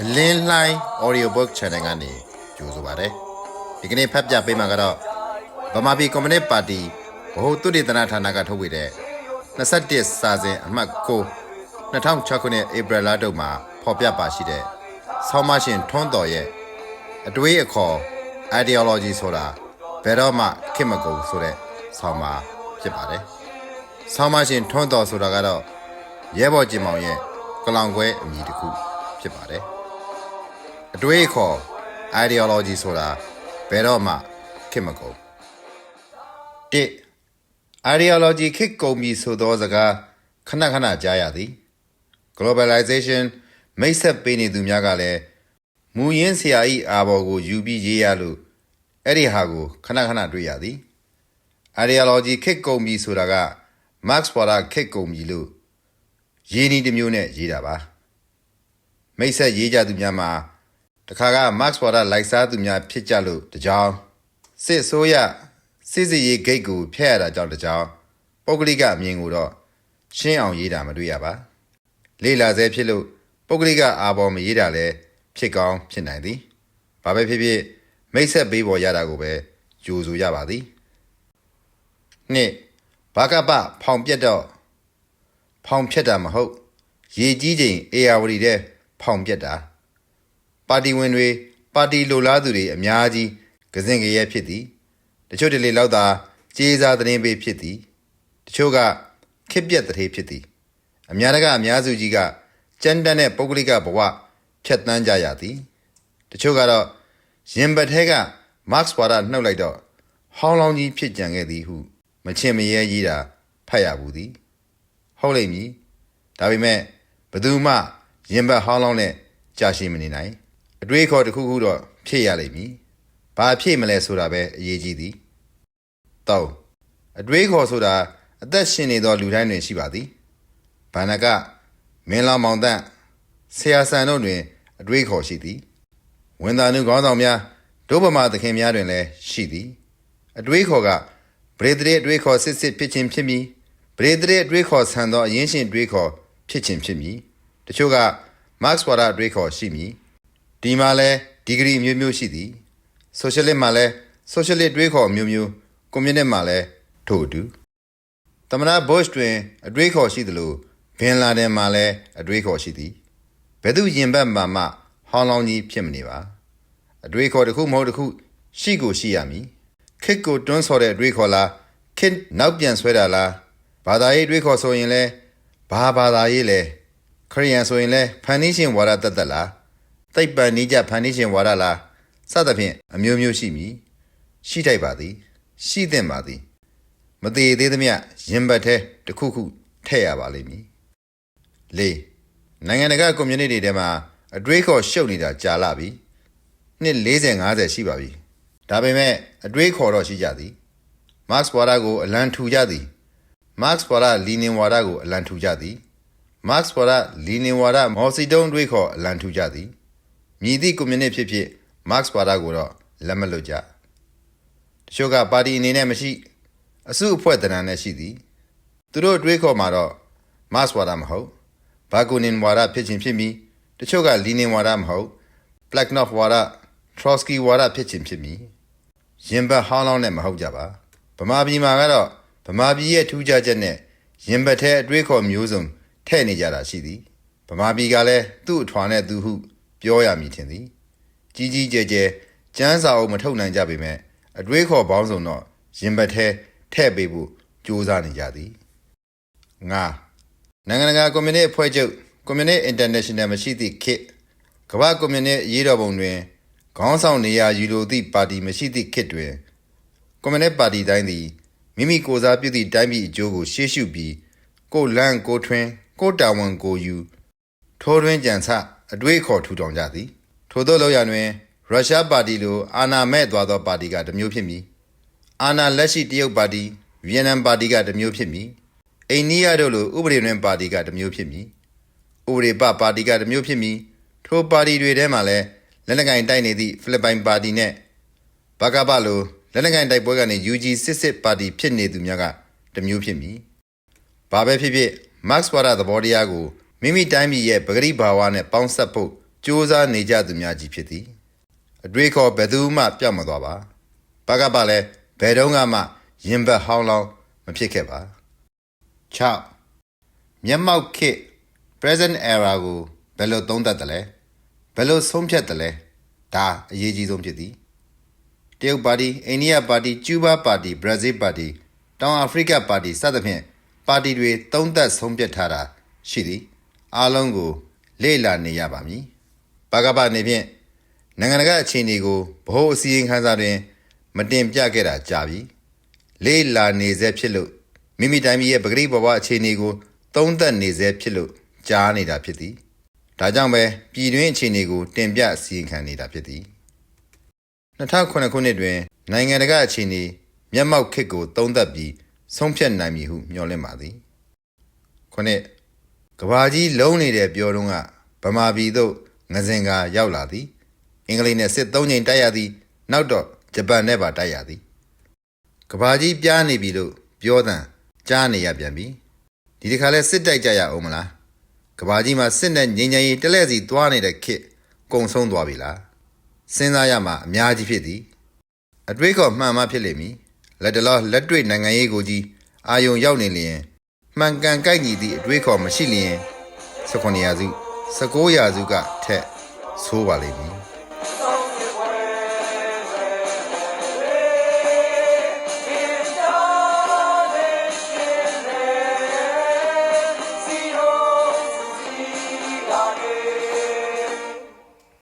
အလင်းလှိုင်း audio book channel ကနေကြိုဆိုပါရစေဒီကနေ့ဖတ်ပြပေးမှာကတော့ဗမာပြည်ကွန်မြူနစ်ပါတီဗဟိုသုတေသနဌာနကထုတ်ဝေတဲ့21စာစဉ်အမှတ်9 2006ခုနှစ်ဧပြီလတုန်းမှာဖော်ပြပါရှိတဲ့ဆောင်းမရှင်ထွန်းတော်ရဲ့အတွေးအခေါ် ideology ဆိုတာဘယ်တော့မှခင်မကုန်ဆိုတဲ့ဆောင်းပါ ဖြစ်ပါတယ်ဆောင်းမရှင်ထွန်းတော်ဆိုတာကတော့ရဲဘော်ကျင်မောင်ရဲ့ကလောင်ခွဲအမည်တစ်ခုဖြစ်ပါတယ်အတွေးအခေါ် ideology ဆိုတာဘယ်တော့မှခက်မကုန်၁ ideology ခက်ကုန်ပြီဆိုသောစကားခဏခဏကြားရသည် globalization မိတ်ဆက်ပေးနေသူများကလည်းမူရင်းဆရာဤအာဘော်ကိုယူပြီးရေးရလို့အဲ့ဒီဟာကိုခဏခဏတွေ့ရသည် ideology ခက်ကုန်ပြီဆိုတာက Marx ပေါ်တာခက်ကုန်ပြီလို့ရေးနည်းတစ်မျိုးနဲ့ရေးတာပါမိတ်ဆက်ရေးကြသူများမှာတခါက Max ဝါဒလိုက်စားသူများဖြစ်ကြလို့တကြောင်စစ်အစိုးရစစ်စီရေးဂိတ်ကိုဖျက်ရတာကြောင့်တကြောင်ပုဂ္ဂလိကအမြင်ကိုတော့ရှင်းအောင်ရေးတာမတွေ့ရပါလေ့လာဆဲဖြစ်လို့ပုဂ္ဂလိကအာဘော်မရေးတာလည်းဖြစ်ကောင်းဖြစ်နိုင်သည်ဘာပဲဖြစ်ဖြစ်မိတ်ဆက်ပေးပေါ်ရတာကိုပဲကြိုဆိုရပါသည် နှစ်ဘာကပဖောင်ပြက်တော့ဖောင်ဖြတ်တာမဟုတ်ရေကြီးချိန်အေယာဝတီတဲ့ဖောင်ပြတ်တာပါတီဝင်တွေပါတီလိုလားသူတွေအများကြီးကစင်ကြရဲဖြစ်သည်တချို့တလေလောက်သာကြေးစားသတင်းပေးဖြစ်သည်တချို့ကခစ်ပြက်တထေးဖြစ်သည်အများတကအများစုကြီးကကြမ်းတမ်းတဲ့ပုဂ္ဂလိကဘဝဖြတ်တန်းကြရသည်တချို့ကတော့ရင်ဘတ်ထဲက Marx ဝါဒနှုတ်လိုက်တော့ဟောင်းလောင်းကြီးဖြစ်ကြံခဲ့သည်ဟု မချင်မရဲကြီးတာဖတ်ရဘူးသည်ဟုတ်လိမ့်မည်ဒါပေမဲ့ဘယ်သူမှရင်ဘတ်ဟောင်းလောင်းနဲ့ကြာရှိမနေနိုင်အတွေးခေါ်တစ်ခုခုတော့ဖြည့်ရလိမ့်မည်ဘာဖြည့်မလဲဆိုတာပဲအရေးကြီးသည်တောအတွေးခေါ်ဆိုတာအသက်ရှင်နေသောလူတိုင်းတွင်ရှိပါသည်ဘာနကမင်းလောင်မောင်တန့်ဆရာဆန်တို့တွင် အတွေးခေါ်ရှိသည်ဝန်သားနုခေါင်းဆောင်များဒုဗမာသခင်များတွင်လည်းရှိသည် အတွေးခေါ်ကဗ ရေဒရေအတွေးခေါ်စစ်စစ်ဖြစ်ခြင်းဖြစ်မည်ဗရေဒရေအတွေးခေါ်ဆန်သောအရင်းရှင်အတွေးခေါ်ဖြစ်ခြင်းဖြစ်မည်တချို့က Marx ဝါဒအတွေးခေါ်ရှိမည်ဒီမှာလဲဒီဂရီမျိုးမျိုးရှိသည်ဆိုရှယ်လစ်မှာလဲဆိုရှယ်လစ်အတွေးခေါ်မျိုးမျိုးကွန်မြူနစ်မှာလဲထို့အတူသမနာဘုရှ်တွင်အတွေးခေါ်ရှိသလိုဘင်လာဒန်မှာလဲအတွေးခေါ်ရှိသည်ဘယ်သူရင်ဘတ်မှမှဟောင်းလောင်းကြီးဖြစ်မနေပါအတွေးခေါ်တစ်ခုမဟုတ်တစ်ခုရှိကိုရှိရမည် ခစ်ကိုတွန်းဆော်တဲ့အတွေးခေါ်လားခစ်နောက်ပြန်ဆွဲတာလားဘာသာရေးအတွေးခေါ်ဆိုရင်လဲဘာဘာသာရေးလဲခရိယန်ဆိုရင်လဲဖန်နီးရှင်ဝါဒတတ်တတ်လားသိပ္ပံနိကြဖန်နီးရှင်ဝါဒလားစသဖြင့်အမျိုးမျိုးရှိမည်ရှိထိုက်ပါသည် ရှိသင့်ပါသည် မသေးသေးသမျှရင်ဘတ်ထဲတစ်ခုခုထည့်ရပါလိမ့်မည်လေးနိုင်ငံတကာကွန်မြူနတီထဲမှာအတွေးခေါ်ရှုပ်နေတာကြာလာပြီနှစ်40 50ရှိပါပြီ ဒါပေမဲ့အတွေးခေါ်တော့ရှိကြသည် Marx ဝါဒကိုအလံထူကြသည် Marx ဝါဒလီနင်ဝါဒကိုအလံထူကြသည် Marx ဝါဒလီနင်ဝါဒမော်စီတုံးအတွေးခေါ်အလံထူကြသည်မြည်သည့်ကွန်မြူနစ်ဖြစ်ဖြစ် Marx ဝါဒကိုတော့လက်မလွတ်ကြတချို့ကပါတီအနေနဲ့မရှိအစုအဖွဲ့တဏ္ဍာနဲ့ရှိသည်သူတို့အတွေးခေါ်မှာတော့ Marx ဝါဒမဟုတ်ဘာကူနင်ဝါဒဖြစ်ခြင်းဖြစ်မည်တချို့ကလီနင်ဝါဒမဟုတ် Plekhanov ဝါဒ Trotsky ဝါဒဖြစ်ခြင်းဖြစ်မည် ရင်ဘတ်ဟောင်းလောင်းနဲ့မဟုတ်ကြပါဗမာပြည်မှာကတော့ဗမာပြည်ရဲ့ထူးခြားချက်နဲ့ရင်ဘတ်ထဲအတွေးခေါ်မျိုးစုံထဲ့နေကြတာရှိသည်ဗမာပြည်ကလည်းသူ့အထွာနဲ့သူဟု ပြောရမည်ထင်သည်ကြီးကြီးကျယ်ကျယ်ကျန်းစာအုပ်မထုတ်နိုင်ကြပေမဲ့အတွေးခေါ်ပေါင်းစုံတော့ရင်ဘတ်ထဲထဲ့ပေးဖို့ကြိုးစားနေကြသည်ငါနိုင်ငံတကာကွန်မြူနစ်အဖွဲ့ချုပ်ကွန်မြူနစ်အင်တာနေရှင်နယ်မရှိသည့်ခေတ်ကမ္ဘာကွန်မြူနစ်အရေးတော်ပုံတွင် ခေါင်းဆောင်နေရာယူလိုသည့်ပါတီမရှိသည့်ခေတ်တွင်ကွန်မြူနစ်ပါတီတိုင်းသည်မိမိကိုယ်စားပြုသည့်တိုင်းပြည်အကျိုးကိုရှေ့ရှုပြီးကိုယ်လန့်ကိုယ်ထွင်းကိုယ်တာဝန်ကိုယူထိုးတွင်ကြံစအတွေးအခေါ်ထူထောင်ကြသည် ထို့သောလောက်ရတွင်ရုရှားပါတီလိုအာဏာမဲ့သွားသောပါတီကတစ်မျိုးဖြစ်မည်အာဏာလက်ရှိတရုတ်ပါတီဗီယက်နမ်ပါတီကတစ်မျိုးဖြစ်မည်အိန္ဒိယတို့လိုဥပဒေတွင်ပါတီကတစ်မျိုးဖြစ်မည်ဥပဒေပပါတီကတစ်မျိုးဖြစ်မီထိုပါတီတွေထဲမှာလည်း လက်နက်ကင်တိုက်နေသည့်ဖိလစ်ပိုင်ပါတီနဲ့ဘကပလိုလက်နက်ကင်တိုက်ပွဲကနေ UG စစ်စစ်ပါတီဖြစ်နေသူများကတစ်မျိုးဖြစ်မည်ဘာပဲဖြစ်ဖြစ် Max ဝါဒသဘောတရားကိုမိမိတိုင်းပြည်ရဲ့ပဂရိဘာဝနဲ့ပေါင်းစပ်ဖို့ကြိုးစားနေကြသူများကြီးဖြစ်သည်အတွေ့အခေါ်ဘယ်သူမှပြောက်မသွားပါဘကပလည်းဘယ်တော့မှရင်ဘတ်ဟောင်းလောင်းမဖြစ်ခဲ့ပါ6မျက်မှောက်ခေတ် present era ကိုဘယ်လိုသုံးသပ်တယ်လဲ ဘယ်လိုဆုံးဖြတ်တယ်လဲဒါအရေးကြီးဆုံးဖြစ်သည်တရုတ်ပါတီအိန္ဒိယပါတီကျူးဘားပါတီဘရာဇီးပါတီတောင်အာဖရိကပါတီစသဖြင့်ပါတီတွေသုံးသပ်ဆုံးဖြတ်ထားတာရှိသည်အားလုံးကို လေ့လာနေရပါမည်ဘာကပအနေဖြင့်နိုင်ငံတကာအခြေအနေကိုဗဟိုအစည်းအဝေးခန်းစာတွင် မတင်ပြခဲ့တာကြာပြီလေ့လာနေစေဖြစ်လို့မိမိတိုင်းပြည်ရဲ့ပဂရိဘဝအခြေအနေကို သုံးသပ်နေစေဖြစ်လို့ကြားနေတာဖြစ်သည် ဒါကြောင့်ပဲပြည်တွင်းအခြေအနေကိုတင်ပြအစီရင်ခံနေတာဖြစ်သည်2009ခုနှစ်တွင် နိုင်ငံတကာအခြေအနေမျက်မှောက်ခေတ်ကိုသုံးသပ်ပြီးဆုံးဖြတ်နိုင်မည်ဟုမျှော်လင့်ပါသည်ခုနှစ်ကဘာကြီးလုံးနေတဲ့ပြောတော့ကဗမာပြည်သို့ငစင်ကရောက်လာသည်အင်္ဂလိပ်နဲ့စစ်သုံးချိန်တိုက်ရသည် နောက်တော့ဂျပန်နဲ့ပါတိုက်ရသည်ကဘာကြီးပြားနေပြီလို့ပြောတန်ကြားနေရပြန်ပြီဒီတစ်ခါလဲစစ်တိုက်ကြရအောင်မလား ကဘာကြီးမှာစစ်နဲ့ငြိမ်းချမ်းရေးတလဲစီသွားနေတဲ့ခေတ်ကုံဆုံးသွားပြီလားစဉ်းစားရမှာအများကြီးဖြစ်သည်အတွေးခေါ်မှန်မှဖြစ်လိမ့်မည်လက်တလောလက်တွေ့နိုင်ငံရေးကိုကြီးအာယုံရောက်နေလျင်မှန်ကန်ကိုက်ညီသည့်အတွေးခေါ်မရှိလျင်19ရာစု19ရာစုကထက်ဆိုးပါလိမ့်မည်